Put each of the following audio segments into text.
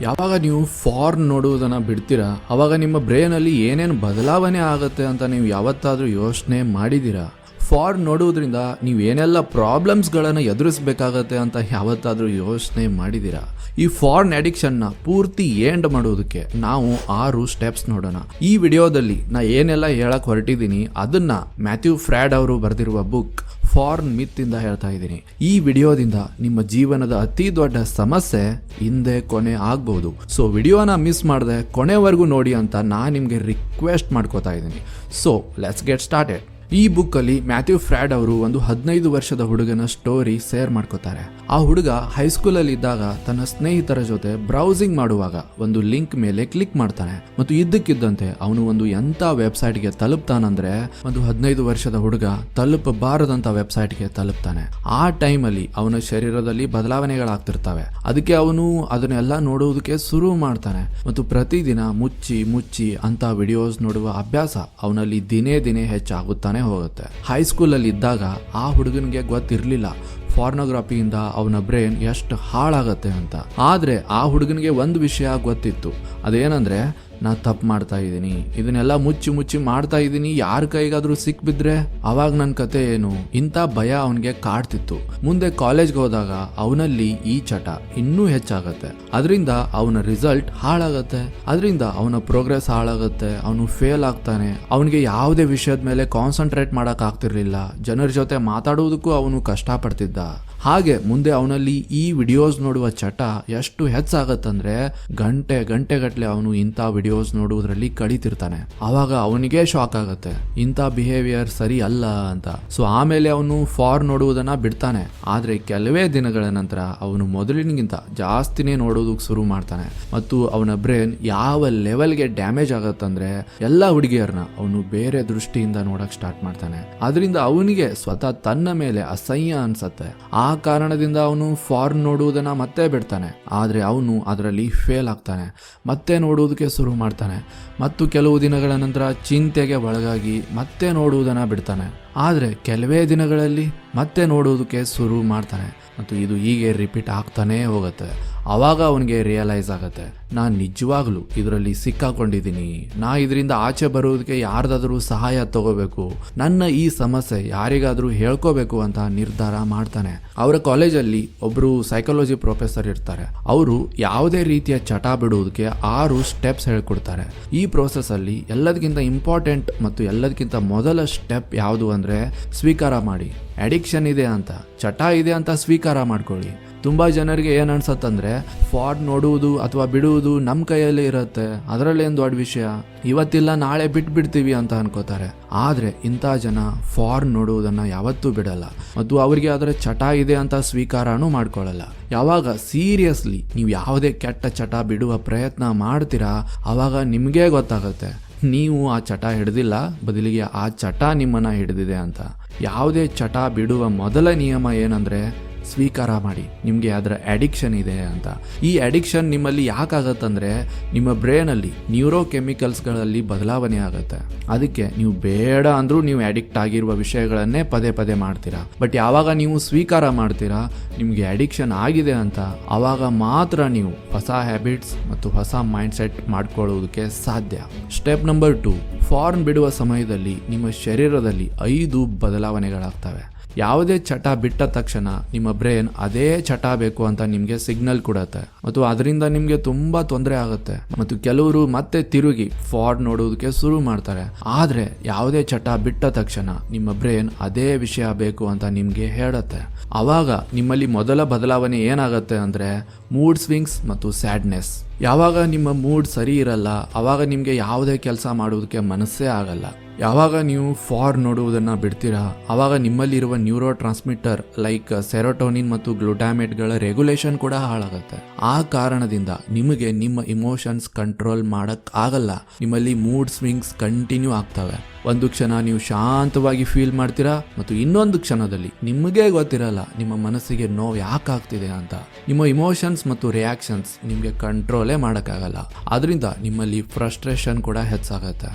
ಯಾವಾಗ ನೀವು ಫಾರ್ನ್ ನೋಡುವುದನ್ನು ಬಿಡ್ತೀರಾ? ಅವಾಗ ನಿಮ್ಮ ಬ್ರೈನಲ್ಲಿ ಏನೇನು ಬದಲಾವಣೆ ಆಗುತ್ತೆ ಅಂತ ನೀವು ಯಾವತ್ತಾದರೂ ಯೋಚನೆ ಮಾಡಿದ್ದೀರಾ? ಫಾರ್ನ್ ನೋಡುವುದರಿಂದ ನೀವು ಏನೆಲ್ಲ ಪ್ರಾಬ್ಲಮ್ಸ್ಗಳನ್ನು ಎದುರಿಸಬೇಕಾಗತ್ತೆ ಅಂತ ಯಾವತ್ತಾದರೂ ಯೋಚನೆ ಮಾಡಿದ್ದೀರಾ? ಈ ಫಾರ್ನ್ ಅಡಿಕ್ಷನ್ನ ಪೂರ್ತಿ ಎಂಡ್ ಮಾಡೋದಕ್ಕೆ ನಾವು ಆರು ಸ್ಟೆಪ್ಸ್ ನೋಡೋಣ. ಈ ವಿಡಿಯೋದಲ್ಲಿ ನಾ ಏನೆಲ್ಲ ಹೇಳಕ್ಕೆ ಹೊರಟಿದ್ದೀನಿ ಅದನ್ನು ಮ್ಯಾಥ್ಯೂ ಫ್ರ್ಯಾಡ್ ಅವರು ಬರೆದಿರುವ ಬುಕ್. ಫಾರ್ನ್ ಮಿತ್ ಇಂದ ಹೇಳ್ತಾ ಇದ್ದೀನಿ. ಈ ವಿಡಿಯೋದಿಂದ ನಿಮ್ಮ ಜೀವನದ ಅತಿ ದೊಡ್ಡ ಸಮಸ್ಯೆ ಹಿಂದೆ ಕೊನೆ ಆಗ್ಬಹುದು ಸೊ ವಿಡಿಯೋನ ಮಿಸ್ ಮಾಡದೆ ಕೊನೆವರೆಗೂ ನೋಡಿ ಅಂತ ನಾನು ನಿಮಗೆ ರಿಕ್ವೆಸ್ಟ್ ಮಾಡ್ಕೋತಾ ಇದ್ದೀನಿ. ಸೊ ಲೆಟ್ಸ್ ಗೆಟ್ ಸ್ಟಾರ್ಟೆಡ್ ಈ ಬುಕ್ ಅಲ್ಲಿ ಮ್ಯಾಥ್ಯೂ ಫ್ರಾಡ್ ಅವರು ಒಂದು ಹದಿನೈದು ವರ್ಷದ ಹುಡುಗನ ಸ್ಟೋರಿ ಶೇರ್ ಮಾಡ್ಕೋತಾರೆ. ಆ ಹುಡುಗ ಹೈಸ್ಕೂಲ್ ಅಲ್ಲಿ ಇದ್ದಾಗ ತನ್ನ ಸ್ನೇಹಿತರ ಜೊತೆ ಬ್ರೌಸಿಂಗ್ ಮಾಡುವಾಗ ಒಂದು ಲಿಂಕ್ ಮೇಲೆ ಕ್ಲಿಕ್ ಮಾಡ್ತಾನೆ. ಮತ್ತು ಇದ್ದಕ್ಕಿದ್ದಂತೆ ಅವನು ಒಂದು ಎಂತ ವೆಬ್ಸೈಟ್ಗೆ ತಲುಪ್ತಾನಂದ್ರೆ ಒಂದು ಹದಿನೈದು ವರ್ಷದ ಹುಡುಗ ತಲುಪಬಾರದಂತ ವೆಬ್ಸೈಟ್ಗೆ ತಲುಪ್ತಾನೆ. ಆ ಟೈಮಲ್ಲಿ ಅವನ ಶರೀರದಲ್ಲಿ ಬದಲಾವಣೆಗಳಾಗ್ತಿರ್ತವೆ. ಅದಕ್ಕೆ ಅವನು ಅದನ್ನೆಲ್ಲ ನೋಡುವುದಕ್ಕೆ ಶುರು ಮಾಡ್ತಾನೆ. ಮತ್ತು ಪ್ರತಿದಿನ ಮುಚ್ಚಿ ಮುಚ್ಚಿ ಅಂತ ವಿಡಿಯೋಸ್ ನೋಡುವ ಅಭ್ಯಾಸ ಅವನಲ್ಲಿ ದಿನೇ ದಿನೇ ಹೆಚ್ಚಾಗುತ್ತಾನೆ. ಹೋಗುತ್ತೆ. ಹೈಸ್ಕೂಲಲ್ಲಿ ಇದ್ದಾಗ ಆ ಹುಡುಗನಿಗೆ ಗೊತ್ತಿರಲಿಲ್ಲ. ಫಾರ್ನೋಗ್ರಫಿಯಿಂದ ಅವನ ಬ್ರೈನ್ ಎಷ್ಟು ಹಾಳಾಗತ್ತೆ ಅಂತ. ಆದರೆ ಆ ಹುಡುಗನಿಗೆ ಒಂದು ವಿಷಯ ಗೊತ್ತಿತ್ತು. ಅದೇನಂದ್ರೆ ನಾ ತಪ್ಪು ಮಾಡ್ತಾ ಇದ್ದೀನಿ. ಇದನ್ನೆಲ್ಲ ಮುಚ್ಚಿ ಮುಚ್ಚಿ ಮಾಡ್ತಾ ಇದ್ದೀನಿ. ಯಾರ ಕೈಗಾದ್ರೂ ಸಿಕ್ಬಿದ್ರೆ ಅವಾಗ ನನ್ನ ಕತೆ ಏನು? ಇಂಥ ಭಯ ಅವನಿಗೆ ಕಾಡ್ತಿತ್ತು. ಮುಂದೆ ಕಾಲೇಜ್ಗೆ ಹೋದಾಗ ಅವನಲ್ಲಿ ಈ ಚಟ ಇನ್ನೂ ಹೆಚ್ಚಾಗತ್ತೆ. ಅದರಿಂದ ಅವನ ರಿಸಲ್ಟ್ ಹಾಳಾಗತ್ತೆ. ಅದರಿಂದ ಅವನ ಪ್ರೋಗ್ರೆಸ್ ಹಾಳಾಗತ್ತೆ. ಅವನು ಫೇಲ್ ಆಗ್ತಾನೆ. ಅವನಿಗೆ ಯಾವುದೇ ವಿಷಯದ ಮೇಲೆ ಕಾನ್ಸಂಟ್ರೇಟ್ ಮಾಡಕ್ ಆಗ್ತಿರ್ಲಿಲ್ಲ. ಜನರ ಜೊತೆ ಮಾತಾಡುವುದಕ್ಕೂ ಅವನು ಕಷ್ಟಪಡ್ತಿದ್ದ. ಹಾಗೆ ಮುಂದೆ ಅವನಲ್ಲಿ ಈ ವಿಡಿಯೋಸ್ ನೋಡುವ ಚಟ ಎಷ್ಟು ಹೆಚ್ಚಾಗತ್ತಂದ್ರೆ ಗಂಟೆ ಗಂಟೆಗಟ್ಟಲೆ ಅವನು ಇಂಥ ವಿಡಿಯೋಸ್ ನೋಡುವುದರಲ್ಲಿ ಕಳೀತಿರ್ತಾನೆ. ಆವಾಗ ಅವನಿಗೆ ಶಾಕ್ ಆಗುತ್ತೆ. ಇಂಥ ಬಿಹೇವಿಯರ್ ಸರಿ ಅಲ್ಲ ಅಂತ. ಸೊ ಆಮೇಲೆ ಅವನು ಫಾರ್ ನೋಡುವುದನ್ನ ಬಿಡ್ತಾನೆ. ಆದ್ರೆ ಕೆಲವೇ ದಿನಗಳ ನಂತರ ಅವನು ಮೊದಲಿನಗಿಂತ ಜಾಸ್ತಿನೇ ನೋಡೋದಕ್ಕೆ ಶುರು ಮಾಡ್ತಾನೆ. ಮತ್ತು ಅವನ ಬ್ರೈನ್ ಯಾವ ಲೆವೆಲ್ಗೆ ಡ್ಯಾಮೇಜ್ ಆಗತ್ತಂದ್ರೆ ಎಲ್ಲ ಹುಡುಗಿಯರನ್ನ ಅವನು ಬೇರೆ ದೃಷ್ಟಿಯಿಂದ ನೋಡಕ್ ಸ್ಟಾರ್ಟ್ ಮಾಡ್ತಾನೆ. ಅದರಿಂದ ಅವನಿಗೆ ಸ್ವತಃ ತನ್ನ ಮೇಲೆ ಅಸಹ್ಯ ಅನ್ಸತ್ತೆ. ಆ ಕಾರಣದಿಂದ ಅವನು ಫಾರ್ನ್ ನೋಡುವುದನ್ನು ಮತ್ತೆ ಬಿಡ್ತಾನೆ. ಆದರೆ ಅವನು ಅದರಲ್ಲಿ ಫೇಲ್ ಆಗ್ತಾನೆ. ಮತ್ತೆ ನೋಡುವುದಕ್ಕೆ ಶುರು ಮಾಡ್ತಾನೆ. ಮತ್ತು ಕೆಲವು ದಿನಗಳ ನಂತರ ಚಿಂತೆಗೆ ಒಳಗಾಗಿ ಮತ್ತೆ ನೋಡುವುದನ್ನು ಬಿಡ್ತಾನೆ. ಆದರೆ ಕೆಲವೇ ದಿನಗಳಲ್ಲಿ ಮತ್ತೆ ನೋಡುವುದಕ್ಕೆ ಶುರು ಮಾಡ್ತಾನೆ. ಮತ್ತು ಇದು ಹೀಗೆ ರಿಪೀಟ್ ಆಗ್ತಾನೇ ಹೋಗುತ್ತೆ. ಅವಾಗ ಅವನಿಗೆ ರಿಯಲೈಸ್ ಆಗುತ್ತೆ, ನಾನು ನಿಜವಾಗ್ಲೂ ಇದರಲ್ಲಿ ಸಿಕ್ಕಾಕೊಂಡಿದ್ದೀನಿ. ನಾ ಇದರಿಂದ ಆಚೆ ಬರೋದಕ್ಕೆ ಯಾರ್ದಾದ್ರೂ ಸಹಾಯ ತಗೋಬೇಕು. ನನ್ನ ಈ ಸಮಸ್ಯೆ ಯಾರಿಗಾದ್ರೂ ಹೇಳ್ಕೋಬೇಕು ಅಂತ ನಿರ್ಧಾರ ಮಾಡ್ತಾನೆ. ಅವರ ಕಾಲೇಜಲ್ಲಿ ಒಬ್ರು ಸೈಕಾಲಜಿ ಪ್ರೊಫೆಸರ್ ಇರ್ತಾರೆ. ಅವರು ಯಾವುದೇ ರೀತಿಯ ಚಟ ಬಿಡುವುದಕ್ಕೆ ಆರು ಸ್ಟೆಪ್ಸ್ ಹೇಳ್ಕೊಡ್ತಾರೆ. ಈ ಪ್ರೋಸೆಸ್ ಅಲ್ಲಿ ಎಲ್ಲದಕ್ಕಿಂತ ಇಂಪಾರ್ಟೆಂಟ್ ಮತ್ತು ಎಲ್ಲದಕ್ಕಿಂತ ಮೊದಲ ಸ್ಟೆಪ್ ಯಾವುದು ಅಂದ್ರೆ, ಸ್ವೀಕಾರ ಮಾಡಿ. ಅಡಿಕ್ಷನ್ ಇದೆ ಅಂತ. ಚಟ ಇದೆ ಅಂತ ಸ್ವೀಕಾರ ಮಾಡ್ಕೊಳ್ಳಿ. ತುಂಬಾ ಜನರಿಗೆ ಏನ್ ಅನ್ಸತ್ತಂದ್ರೆ, ಫಾಡ್ ನೋಡುವುದು ಅಥವಾ ಬಿಡುವುದು ನಮ್ಮ ಕೈಯಲ್ಲಿ ಇರುತ್ತೆ. ಅದರಲ್ಲೇನು ದೊಡ್ಡ ವಿಷಯ? ಇವತ್ತಿಲ್ಲ, ನಾಳೆ ಬಿಟ್ಬಿಡ್ತೀವಿ ಅಂತ ಅನ್ಕೋತಾರೆ. ಆದರೆ ಇಂಥ ಜನ ಫಾರ್ನ್ ನೋಡುವುದನ್ನ ಯಾವತ್ತೂ ಬಿಡಲ್ಲ. ಮತ್ತು ಅವರಿಗೆ ಅದರ ಚಟ ಇದೆ ಅಂತ ಸ್ವೀಕಾರನೂ ಮಾಡ್ಕೊಳ್ಳಲ್ಲ ಯಾವಾಗ ಸೀರಿಯಸ್ಲಿ ನೀವು ಯಾವುದೇ ಕೆಟ್ಟ ಚಟ ಬಿಡುವ ಪ್ರಯತ್ನ ಮಾಡ್ತೀರಾ, ಅವಾಗ ನಿಮಗೆ ಗೊತ್ತಾಗುತ್ತೆ. ನೀವು ಆ ಚಟ ಹಿಡ್ದಿಲ್ಲ, ಬದಲಿಗೆ ಆ ಚಟ ನಿಮ್ಮನ್ನ ಹಿಡಿದಿದೆ ಅಂತ. ಯಾವುದೇ ಚಟ ಬಿಡುವ ಮೊದಲ ನಿಯಮ ಏನಂದ್ರೆ ಸ್ವೀಕಾರ ಮಾಡಿ, ನಿಮಗೆ ಅದರ ಅಡಿಕ್ಷನ್ ಇದೆ ಅಂತ. ಈ ಅಡಿಕ್ಷನ್ ನಿಮ್ಮಲ್ಲಿ ಯಾಕಾಗತ್ತಂದರೆ, ನಿಮ್ಮ ಬ್ರೈನಲ್ಲಿ ನ್ಯೂರೋ ಕೆಮಿಕಲ್ಸ್ಗಳಲ್ಲಿ ಬದಲಾವಣೆ ಆಗುತ್ತೆ. ಅದಕ್ಕೆ ನೀವು ಬೇಡ ಅಂದರೂ ನೀವು ಅಡಿಕ್ಟ್ ಆಗಿರುವ ವಿಷಯಗಳನ್ನೇ ಪದೇ ಪದೇ ಮಾಡ್ತೀರಾ. ಬಟ್ ಯಾವಾಗ ನೀವು ಸ್ವೀಕಾರ ಮಾಡ್ತೀರಾ, ನಿಮಗೆ ಅಡಿಕ್ಷನ್ ಆಗಿದೆ ಅಂತ ಆವಾಗ ಮಾತ್ರ ನೀವು ಹೊಸ ಹ್ಯಾಬಿಟ್ಸ್ ಮತ್ತು ಹೊಸ ಮೈಂಡ್ ಸೆಟ್ ಮಾಡ್ಕೊಳ್ಳೋದಕ್ಕೆ ಸಾಧ್ಯ. ಸ್ಟೆಪ್ ನಂಬರ್ ಟು ಫಾರ್ನ್ ಬಿಡುವ ಸಮಯದಲ್ಲಿ ನಿಮ್ಮ ಶರೀರದಲ್ಲಿ ಐದು ಬದಲಾವಣೆಗಳಾಗ್ತವೆ. ಯಾವುದೇ ಚಟ ಬಿಟ್ಟ ತಕ್ಷಣ ನಿಮ್ಮ ಬ್ರೈನ್ ಅದೇ ಚಟ ಬೇಕು ಅಂತ ನಿಮಗೆ ಸಿಗ್ನಲ್ ಕೊಡತ್ತೆ. ಮತ್ತು ಅದರಿಂದ ನಿಮಗೆ ತುಂಬಾ ತೊಂದರೆ ಆಗುತ್ತೆ. ಮತ್ತು ಕೆಲವರು ಮತ್ತೆ ತಿರುಗಿ ಫಾರ್ಡ್ ನೋಡೋದಕ್ಕೆ ಶುರು ಮಾಡ್ತಾರೆ. ಆದ್ರೆ ಯಾವುದೇ ಚಟ ಬಿಟ್ಟ ತಕ್ಷಣ ನಿಮ್ಮ ಬ್ರೈನ್ ಅದೇ ವಿಷಯ ಬೇಕು ಅಂತ ನಿಮ್ಗೆ ಹೇಳುತ್ತೆ. ಅವಾಗ ನಿಮ್ಮಲ್ಲಿ ಮೊದಲ ಬದಲಾವಣೆ ಏನಾಗುತ್ತೆ ಅಂದ್ರೆ ಮೂಡ್ ಸ್ವಿಂಗ್ಸ್ ಮತ್ತು ಸ್ಯಾಡ್ನೆಸ್ ಯಾವಾಗ ನಿಮ್ಮ ಮೂಡ್ ಸರಿ ಇರಲ್ಲ ಅವಾಗ ನಿಮಗೆ ಯಾವುದೇ ಕೆಲಸ ಮಾಡೋದಕ್ಕೆ ಮನಸ್ಸೇ ಆಗಲ್ಲ. ಯಾವಾಗ ನೀವು ಫಾರ್ ನೋಡುವುದನ್ನು ಬಿಡ್ತೀರಾ? ಅವಾಗ ನಿಮ್ಮಲ್ಲಿರುವ ನ್ಯೂರೋ ಟ್ರಾನ್ಸ್ಮಿಟರ್ ಲೈಕ್ ಸೆರೋಟೋನಿನ್ ಮತ್ತು ಗ್ಲುಟಾಮೇಟ್ಗಳ ರೆಗ್ಯುಲೇಷನ್ ಕೂಡ ಹಾಳಾಗುತ್ತೆ. ಆ ಕಾರಣದಿಂದ ನಿಮಗೆ ನಿಮ್ಮ ಇಮೋಷನ್ಸ್ ಕಂಟ್ರೋಲ್ ಮಾಡಕ್ ಆಗಲ್ಲ ನಿಮ್ಮಲ್ಲಿ ಮೂಡ್ ಸ್ವಿಂಗ್ಸ್ ಕಂಟಿನ್ಯೂ ಆಗ್ತವೆ. ಒಂದು ಕ್ಷಣ ನೀವು ಶಾಂತವಾಗಿ ಫೀಲ್ ಮಾಡ್ತೀರಾ ಮತ್ತು ಇನ್ನೊಂದು ಕ್ಷಣದಲ್ಲಿ ನಿಮಗೆ ಗೊತ್ತಿರಲ್ಲ, ನಿಮ್ಮ ಮನಸ್ಸಿಗೆ ನೋವು ಯಾಕೆ ಆಗ್ತಿದೆ ಅಂತ. ನಿಮ್ಮ ಇಮೋಷನ್ಸ್ ಮತ್ತು ರಿಯಾಕ್ಷನ್ಸ್ ನಿಮಗೆ ಕಂಟ್ರೋಲೇ ಮಾಡೋಕ್ಕಾಗಲ್ಲ. ಅದರಿಂದ ನಿಮ್ಮಲ್ಲಿ ಫ್ರಸ್ಟ್ರೇಷನ್ ಕೂಡ ಹೆಚ್ಚಾಗತ್ತೆ.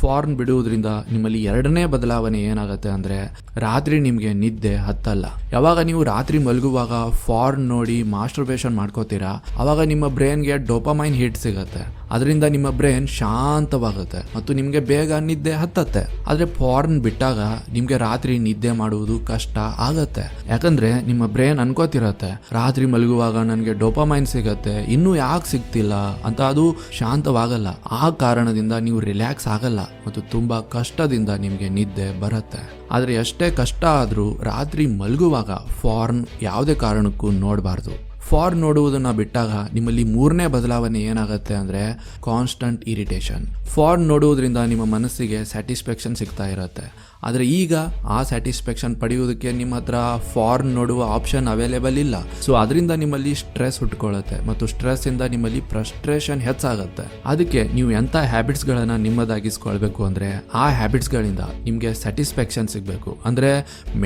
ಫಾರ್ನ್ ಬಿಡುವುದರಿಂದ ನಿಮ್ಮಲ್ಲಿ ಎರಡನೇ ಬದಲಾವಣೆ ಏನಾಗುತ್ತೆ ಅಂದರೆ, ರಾತ್ರಿ ನಿಮಗೆ ನಿದ್ದೆ ಹತ್ತಲ್ಲ. ಯಾವಾಗ ನೀವು ರಾತ್ರಿ ಮಲಗುವಾಗ ಫಾರ್ನ್ ನೋಡಿ ಮಾಸ್ಟರ್ಬೇಷನ್ ಮಾಡ್ಕೋತೀರಾ, ಅವಾಗ ನಿಮ್ಮ ಬ್ರೈನ್ಗೆ ಡೋಪಮೈನ್ ಹಿಟ್ ಸಿಗತ್ತೆ. ಅದರಿಂದ ನಿಮ್ಮ ಬ್ರೈನ್ ಶಾಂತವಾಗುತ್ತೆ ಮತ್ತು ನಿಮಗೆ ಬೇಗ ನಿದ್ದೆ ಹತ್ತತ್ತೆ. ಆದರೆ ಫಾರ್ನ್ ಬಿಟ್ಟಾಗ ನಿಮಗೆ ರಾತ್ರಿ ನಿದ್ದೆ ಮಾಡುವುದು ಕಷ್ಟ ಆಗತ್ತೆ. ಯಾಕಂದ್ರೆ ನಿಮ್ಮ ಬ್ರೈನ್ ಅನ್ಕೋತಿರತ್ತೆ, ರಾತ್ರಿ ಮಲಗುವಾಗ ನನಗೆ ಡೋಪಾಮೈನ್ ಸಿಗತ್ತೆ, ಇನ್ನೂ ಯಾಕೆ ಸಿಗ್ತಿಲ್ಲ ಅಂತ ಅದು ಶಾಂತವಾಗಲ್ಲ. ಆ ಕಾರಣದಿಂದ ನೀವು ರಿಲ್ಯಾಕ್ಸ್ ಆಗಲ್ಲ ಮತ್ತು ತುಂಬಾ ಕಷ್ಟದಿಂದ ನಿಮಗೆ ನಿದ್ದೆ ಬರುತ್ತೆ. ಆದರೆ ಎಷ್ಟೇ ಕಷ್ಟ ಆದರೂ ರಾತ್ರಿ ಮಲಗುವಾಗ ಫಾರ್ನ್ ಯಾವುದೇ ಕಾರಣಕ್ಕೂ ನೋಡಬಾರ್ದು. ಫಾರ್ ನೋಡುವುದನ್ನು ಬಿಟ್ಟಾಗ ನಿಮ್ಮಲ್ಲಿ ಮೂರನೇ ಬದಲಾವಣೆ ಏನಾಗುತ್ತೆ ಅಂದರೆ ಕಾನ್ಸ್ಟಂಟ್ ಇರಿಟೇಷನ್ ಫಾರ್ ನೋಡುವುದರಿಂದ ನಿಮ್ಮ ಮನಸ್ಸಿಗೆ ಸ್ಯಾಟಿಸ್ಫ್ಯಾಕ್ಷನ್ ಸಿಗ್ತಾ ಇರುತ್ತೆ. ಆದರೆ ಈಗ ಆ ಸ್ಯಾಟಿಸ್ಫ್ಯಾಕ್ಷನ್ ಪಡೆಯುವುದಕ್ಕೆ ನಿಮ್ಮ ಹತ್ರ ಫಾರ್ನ್ ನೋಡುವ ಆಪ್ಷನ್ ಅವೈಲೇಬಲ್ ಇಲ್ಲ. ಸೊ ಅದರಿಂದ ನಿಮ್ಮಲ್ಲಿ ಸ್ಟ್ರೆಸ್ ಹುಟ್ಕೊಳ್ಳುತ್ತೆ ಮತ್ತು ಸ್ಟ್ರೆಸ್ ಇಂದ ನಿಮ್ಮಲ್ಲಿ ಫ್ರಸ್ಟ್ರೇಷನ್ ಹೆಚ್ಚಾಗುತ್ತೆ. ಅದಕ್ಕೆ ನೀವು ಎಂಥ ಹ್ಯಾಬಿಟ್ಸ್ಗಳನ್ನು ನಿಮ್ಮದಾಗಿಸ್ಕೊಳ್ಬೇಕು ಅಂದರೆ ಆ ಹ್ಯಾಬಿಟ್ಸ್ಗಳಿಂದ ನಿಮಗೆ ಸ್ಯಾಟಿಸ್ಫ್ಯಾಕ್ಷನ್ ಸಿಗಬೇಕು. ಅಂದರೆ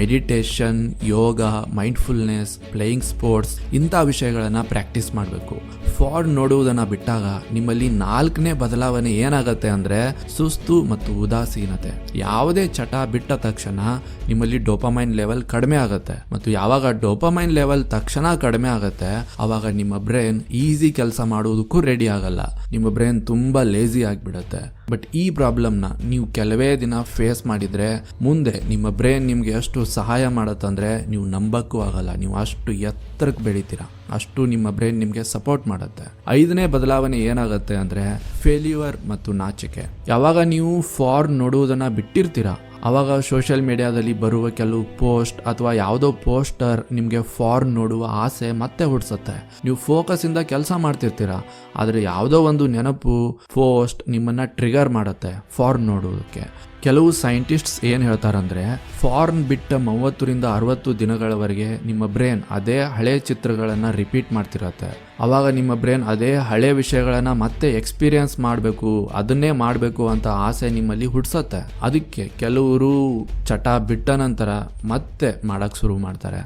meditation yoga mindfulness playing sports ಇಂಥ ವಿಷಯಗಳನ್ನು ಪ್ರಾಕ್ಟೀಸ್ ಮಾಡಬೇಕು. ಫಾರ್ನ್ ನೋಡುವುದನ್ನು ಬಿಟ್ಟಾಗ ನಿಮ್ಮಲ್ಲಿ ನಾಲ್ಕನೇ ಬದಲಾವಣೆ ಏನಾಗುತ್ತೆ ಅಂದರೆ ಸುಸ್ತು ಮತ್ತು ಉದಾಸೀನತೆ. ಯಾವುದೇ ಚಟ ಬಿಟ್ಟ ತಕ್ಷಣ ನಿಮ್ಮಲ್ಲಿ ಡೋಪಮೈನ್ ಲೆವೆಲ್ ಕಡಿಮೆ ಆಗುತ್ತೆ. ಮತ್ತು ಯಾವಾಗ ಡೋಪಮೈನ್ ಲೆವೆಲ್ ತಕ್ಷಣ ಕಡಿಮೆ ಆಗುತ್ತೆ ಆವಾಗ ನಿಮ್ಮ ಬ್ರೈನ್ ಈಸಿ ಕೆಲಸ ಮಾಡುವುದಕ್ಕೂ ರೆಡಿ ಆಗಲ್ಲ. ನಿಮ್ಮ ಬ್ರೈನ್ ತುಂಬಾ ಲೇಜಿ ಆಗಿಬಿಡುತ್ತೆ. ಬಟ್ ಈ ಪ್ರಾಬ್ಲಮ್ನ ನೀವು ಕೆಲವೇ ದಿನ ಫೇಸ್ ಮಾಡಿದ್ರೆ, ಮುಂದೆ ನಿಮ್ಮ ಬ್ರೈನ್ ನಿಮ್ಗೆ ಎಷ್ಟು ಸಹಾಯ ಮಾಡತ್ತಂದ್ರೆ ನೀವು ನಂಬಕ್ಕೂ ಆಗಲ್ಲ. ನೀವು ಅಷ್ಟು ಎತ್ತರಕ್ಕೆ ಬೆಳಿತೀರಾ. ಅಷ್ಟು ನಿಮ್ಮ ಬ್ರೈನ್ ನಿಮಗೆ ಸಪೋರ್ಟ್ ಮಾಡುತ್ತೆ. ಐದನೇ ಬದಲಾವಣೆ ಏನಾಗುತ್ತೆ ಅಂದ್ರೆ ಫೇಲ್ಯೂರ್ ಮತ್ತು ನಾಚಿಕೆ. ಯಾವಾಗ ನೀವು ಫಾರ್ ನೋಡುವುದನ್ನ ಬಿಟ್ಟಿರ್ತೀರಾ ಅವಾಗ ಸೋಷಿಯಲ್ ಮೀಡಿಯಾದಲ್ಲಿ ಬರುವ ಕೆಲವು ಪೋಸ್ಟ್ ಅಥವಾ ಯಾವುದೋ ಪೋಸ್ಟರ್ ನಿಮಗೆ ಫಾರ್ನ್ ನೋಡುವ ಆಸೆ ಮತ್ತೆ ಹುಡ್ಸುತ್ತೆ ನೀವು ಫೋಕಸ್ ಇಂದ ಕೆಲಸ ಮಾಡ್ತಿರ್ತೀರಾ, ಆದರೆ ಯಾವುದೋ ಒಂದು ನೆನಪು ಪೋಸ್ಟ್ ನಿಮ್ಮನ್ನ ಟ್ರಿಗರ್ ಮಾಡುತ್ತೆ ಫಾರ್ನ್ ನೋಡುವುದಕ್ಕೆ ಕೆಲವು ಸೈಂಟಿಸ್ಟ್ಸ್ ಏನು ಹೇಳ್ತಾರಂದರೆ, ಫಾರ್ನ್ ಬಿಟ್ಟ ಮೂವತ್ತರಿಂದ ಅರವತ್ತು ದಿನಗಳವರೆಗೆ ನಿಮ್ಮ ಬ್ರೈನ್ ಅದೇ ಹಳೆ ಚಿತ್ರಗಳನ್ನು ರಿಪೀಟ್ ಮಾಡ್ತಿರತ್ತೆ. ಆವಾಗ ನಿಮ್ಮ ಬ್ರೈನ್ ಅದೇ ಹಳೆ ವಿಷಯಗಳನ್ನು ಮತ್ತೆ ಎಕ್ಸ್ಪೀರಿಯನ್ಸ್ ಮಾಡಬೇಕು, ಅದನ್ನೇ ಮಾಡಬೇಕು ಅಂತ ಆಸೆ ನಿಮ್ಮಲ್ಲಿ ಹುಡ್ಸತ್ತೆ ಅದಕ್ಕೆ ಕೆಲವರು ಚಟ ಬಿಟ್ಟ ನಂತರ ಮತ್ತೆ ಮಾಡೋಕ್ಕೆ ಶುರು ಮಾಡ್ತಾರೆ.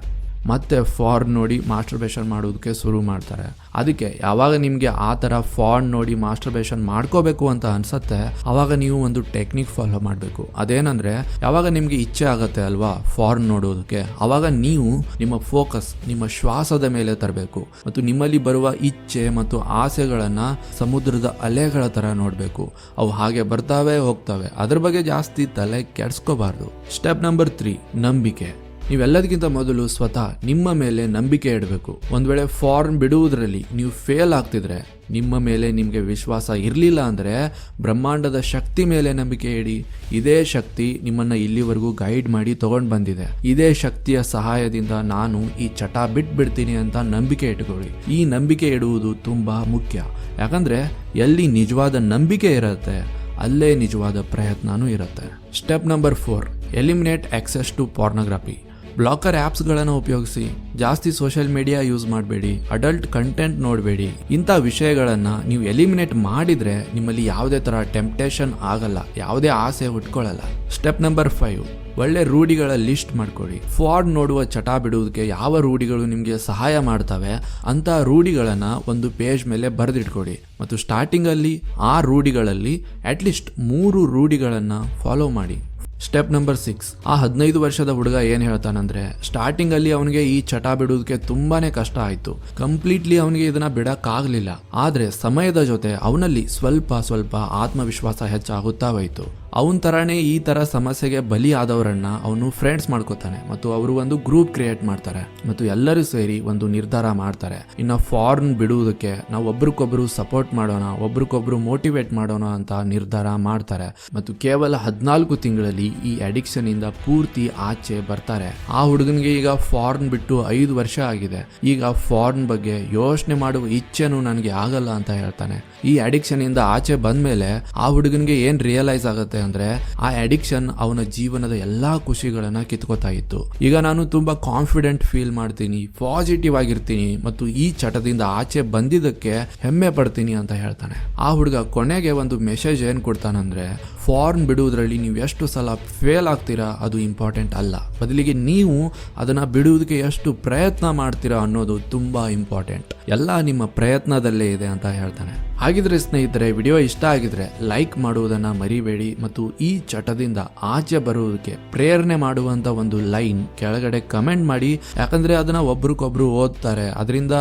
ಮತ್ತೆ ಫಾರ್ನ್ ನೋಡಿ ಮಾಸ್ಟರ್ಬೇಷನ್ ಮಾಡೋದಕ್ಕೆ ಶುರು ಮಾಡ್ತಾರೆ. ಅದಕ್ಕೆ ಯಾವಾಗ ನಿಮಗೆ ಆ ಥರ ಫಾರ್ನ್ ನೋಡಿ ಮಾಸ್ಟರ್ಬೇಷನ್ ಮಾಡ್ಕೋಬೇಕು ಅಂತ ಅನ್ಸತ್ತೆ ಆವಾಗ ನೀವು ಒಂದು ಟೆಕ್ನಿಕ್ ಫಾಲೋ ಮಾಡಬೇಕು. ಅದೇನಂದ್ರೆ, ಯಾವಾಗ ನಿಮಗೆ ಇಚ್ಛೆ ಆಗುತ್ತೆ ಅಲ್ವಾ ಫಾರ್ನ್ ನೋಡೋದಕ್ಕೆ, ಅವಾಗ ನೀವು ನಿಮ್ಮ ಫೋಕಸ್ ನಿಮ್ಮ ಶ್ವಾಸದ ಮೇಲೆ ತರಬೇಕು. ಮತ್ತು ನಿಮ್ಮಲ್ಲಿ ಬರುವ ಇಚ್ಛೆ ಮತ್ತು ಆಸೆಗಳನ್ನ ಸಮುದ್ರದ ಅಲೆಗಳ ತರ ನೋಡಬೇಕು. ಅವು ಹಾಗೆ ಬರ್ತಾವೆ, ಹೋಗ್ತವೆ. ಅದ್ರ ಬಗ್ಗೆ ಜಾಸ್ತಿ ತಲೆ ಕೆಡ್ಸ್ಕೋಬಾರ್ದು. ಸ್ಟೆಪ್ ನಂಬರ್ ತ್ರೀ ನಂಬಿಕೆ. ನೀವೆಲ್ಲದಕ್ಕಿಂತ ಮೊದಲು ಸ್ವತಃ ನಿಮ್ಮ ಮೇಲೆ ನಂಬಿಕೆ ಇಡಬೇಕು. ಒಂದ್ ವೇಳೆ ಫಾರ್ಮ್ ಬಿಡುವುದರಲ್ಲಿ ನೀವು ಫೇಲ್ ಆಗ್ತಿದ್ರೆ, ನಿಮ್ಮ ಮೇಲೆ ನಿಮಗೆ ವಿಶ್ವಾಸ ಇರಲಿಲ್ಲ ಅಂದರೆ ಬ್ರಹ್ಮಾಂಡದ ಶಕ್ತಿ ಮೇಲೆ ನಂಬಿಕೆ ಇಡಿ. ಇದೇ ಶಕ್ತಿ ನಿಮ್ಮನ್ನ ಇಲ್ಲಿವರೆಗೂ ಗೈಡ್ ಮಾಡಿ ತಗೊಂಡು ಬಂದಿದೆ. ಇದೇ ಶಕ್ತಿಯ ಸಹಾಯದಿಂದ ನಾನು ಈ ಚಟ ಬಿಟ್ಬಿಡ್ತೀನಿ ಅಂತ ನಂಬಿಕೆ ಇಟ್ಕೊಳ್ಳಿ. ಈ ನಂಬಿಕೆ ಇಡುವುದು ತುಂಬಾ ಮುಖ್ಯ. ಯಾಕಂದ್ರೆ ಎಲ್ಲಿ ನಿಜವಾದ ನಂಬಿಕೆ ಇರುತ್ತೆ, ಅಲ್ಲೇ ನಿಜವಾದ ಪ್ರಯತ್ನನೂ ಇರುತ್ತೆ. Step number four, eliminate access to pornography blocker ಆ್ಯಪ್ಸ್ಗಳನ್ನು ಉಪಯೋಗಿಸಿ ಜಾಸ್ತಿ ಸೋಷಿಯಲ್ ಮೀಡಿಯಾ ಯೂಸ್ ಮಾಡಬೇಡಿ. ಅಡಲ್ಟ್ ಕಂಟೆಂಟ್ ನೋಡಬೇಡಿ. ಇಂಥ ವಿಷಯಗಳನ್ನು ನೀವು ಎಲಿಮಿನೇಟ್ ಮಾಡಿದರೆ ನಿಮ್ಮಲ್ಲಿ ಯಾವುದೇ ಥರ ಟೆಂಪ್ಟೇಷನ್ ಆಗಲ್ಲ. ಯಾವುದೇ ಆಸೆ ಹುಟ್ಕೊಳ್ಳಲ್ಲ ಸ್ಟೆಪ್ ನಂಬರ್ ಫೈವ್. ಒಳ್ಳೆ ರೂಢಿಗಳ ಲಿಸ್ಟ್ ಮಾಡ್ಕೊಳ್ಳಿ ಫಾರ್ಡ್ ನೋಡುವ ಚಟ ಬಿಡುವುದಕ್ಕೆ ಯಾವ ರೂಢಿಗಳು ನಿಮಗೆ ಸಹಾಯ ಮಾಡ್ತವೆ ಅಂತ ರೂಢಿಗಳನ್ನು ಒಂದು ಪೇಜ್ ಮೇಲೆ ಬರೆದಿಟ್ಕೊಳ್ಳಿ ಮತ್ತು ಸ್ಟಾರ್ಟಿಂಗಲ್ಲಿ ಆ ರೂಢಿಗಳಲ್ಲಿ ಅಟ್ಲೀಸ್ಟ್ ಮೂರು ರೂಢಿಗಳನ್ನು ಫಾಲೋ ಮಾಡಿ. ಸ್ಟೆಪ್ ನಂಬರ್ ಸಿಕ್ಸ್ ಆ ಹದಿನೈದು ವರ್ಷದ ಹುಡುಗ ಏನ್ ಹೇಳ್ತಾನಂದ್ರೆ ಸ್ಟಾರ್ಟಿಂಗ್ ಅಲ್ಲಿ ಅವನಿಗೆ ಈ ಚಟ ಬಿಡುವುದಕ್ಕೆ ತುಂಬಾನೇ ಕಷ್ಟ ಆಯ್ತು. ಕಂಪ್ಲೀಟ್ಲಿ ಅವನಿಗೆ ಇದನ್ನ ಬಿಡಕ್ಕಾಗ್ಲಿಲ್ಲ. ಆದ್ರೆ ಸಮಯದ ಜೊತೆ ಅವನಲ್ಲಿ ಸ್ವಲ್ಪ ಸ್ವಲ್ಪ ಆತ್ಮವಿಶ್ವಾಸ ಹೆಚ್ಚಾಗುತ್ತಾ ಹೋಯ್ತು. ಅವನ ಥರನೇ ಈ ತರ ಸಮಸ್ಯೆಗೆ ಬಲಿ ಆದವರನ್ನ ಅವನು ಫ್ರೆಂಡ್ಸ್ ಮಾಡ್ಕೋತಾನೆ ಮತ್ತು ಅವರು ಒಂದು ಗ್ರೂಪ್ ಕ್ರಿಯೇಟ್ ಮಾಡ್ತಾರೆ ಮತ್ತು ಎಲ್ಲರೂ ಸೇರಿ ಒಂದು ನಿರ್ಧಾರ ಮಾಡ್ತಾರೆ. ಇನ್ನು ಫಾರ್ನ್ ಬಿಡುವುದಕ್ಕೆ ನಾವು ಒಬ್ರಿಗೊಬ್ರು ಸಪೋರ್ಟ್ ಮಾಡೋಣ, ಒಬ್ರಿಗೊಬ್ರು ಮೋಟಿವೇಟ್ ಮಾಡೋಣ ಅಂತ ನಿರ್ಧಾರ ಮಾಡ್ತಾರೆ ಮತ್ತು ಕೇವಲ ಹದಿನಾಲ್ಕು ತಿಂಗಳಲ್ಲಿ ಈ ಅಡಿಕ್ಷನ್ ಇಂದ ಪೂರ್ತಿ ಆಚೆ ಬರ್ತಾರೆ. ಆ ಹುಡುಗನಿಗೆ ಈಗ ಫಾರ್ನ್ ಬಿಟ್ಟು ಐದು ವರ್ಷ ಆಗಿದೆ. ಈಗ ಫಾರ್ನ್ ಬಗ್ಗೆ ಯೋಚನೆ ಮಾಡುವ ಇಚ್ಛೆನೂ ನನಗೆ ಆಗಲ್ಲ ಅಂತ ಹೇಳ್ತಾನೆ. ಈ ಅಡಿಕ್ಷನ್ ಇಂದ ಆಚೆ ಬಂದ್ಮೇಲೆ ಆ ಹುಡುಗನಿಗೆ ಏನ್ ರಿಯಲೈಸ್ ಆಗುತ್ತೆ ಅಂದ್ರೆ ಆ ಅಡಿಕ್ಷನ್ ಅವನ ಜೀವನದ ಎಲ್ಲಾ ಖುಷಿಗಳನ್ನ ಕಿತ್ಕೋತಾ ಇತ್ತು. ಈಗ ನಾನು ತುಂಬಾ ಕಾನ್ಫಿಡೆಂಟ್ ಫೀಲ್ ಮಾಡ್ತೀನಿ ಪಾಸಿಟಿವ್ ಆಗಿರ್ತೀನಿ ಮತ್ತು ಈ ಚಟದಿಂದ ಆಚೆ ಬಂದಿದ್ದಕ್ಕೆ ಹೆಮ್ಮೆ ಪಡ್ತೀನಿ ಅಂತ ಹೇಳ್ತಾನೆ. ಆ ಹುಡುಗ ಕೊನೆಗೆ ಒಂದು ಮೆಸೇಜ್ ಏನ್ ಕೊಡ್ತಾನಂದ್ರೆ ಫಾರ್ನ್ ಬಿಡುವುದರಲ್ಲಿ ನೀವು ಎಷ್ಟು ಸಲ ಫೇಲ್ ಆಗ್ತೀರಾ, ಅದು ಇಂಪಾರ್ಟೆಂಟ್ ಅಲ್ಲ. ಬದಲಿಗೆ ನೀವು ಅದನ್ನು ಬಿಡುವುದಕ್ಕೆ ಎಷ್ಟು ಪ್ರಯತ್ನ ಮಾಡ್ತೀರಾ ಅನ್ನೋದು ತುಂಬ ಇಂಪಾರ್ಟೆಂಟ್. ಎಲ್ಲ ನಿಮ್ಮ ಪ್ರಯತ್ನದಲ್ಲೇ ಇದೆ ಅಂತ ಹೇಳ್ತಾನೆ. ಹಾಗಿದ್ರೆ ಸ್ನೇಹಿತರೆ, ವಿಡಿಯೋ ಇಷ್ಟ ಆಗಿದ್ರೆ ಲೈಕ್ ಮಾಡುವುದನ್ನು ಮರಿಬೇಡಿ ಮತ್ತು ಈ ಚಟದಿಂದ ಆಚೆ ಬರುವುದಕ್ಕೆ ಪ್ರೇರಣೆ ಮಾಡುವಂಥ ಒಂದು ಲೈನ್ ಕೆಳಗಡೆ ಕಮೆಂಟ್ ಮಾಡಿ. ಯಾಕಂದರೆ ಅದನ್ನು ಒಬ್ರಿಗೊಬ್ರು ಓದ್ತಾರೆ. ಅದರಿಂದ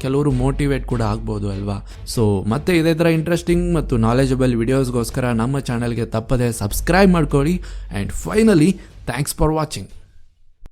ಕೆಲವರು ಮೋಟಿವೇಟ್ ಕೂಡ ಆಗ್ಬೋದು ಅಲ್ವಾ? ಸೊ ಮತ್ತೆ ಇದೇ ಥರ ಇಂಟ್ರೆಸ್ಟಿಂಗ್ ಮತ್ತು ನಾಲೆಜಬಲ್ ವಿಡಿಯೋಸ್ಗೋಸ್ಕರ ನಮ್ಮ ಚಾನಲ್ಗೆ ತಪ್ಪದೆ ಸಬ್ಸ್ಕ್ರೈಬ್ ಮಾಡ್ಕೊಳ್ಳಿ. And finally thanks for watching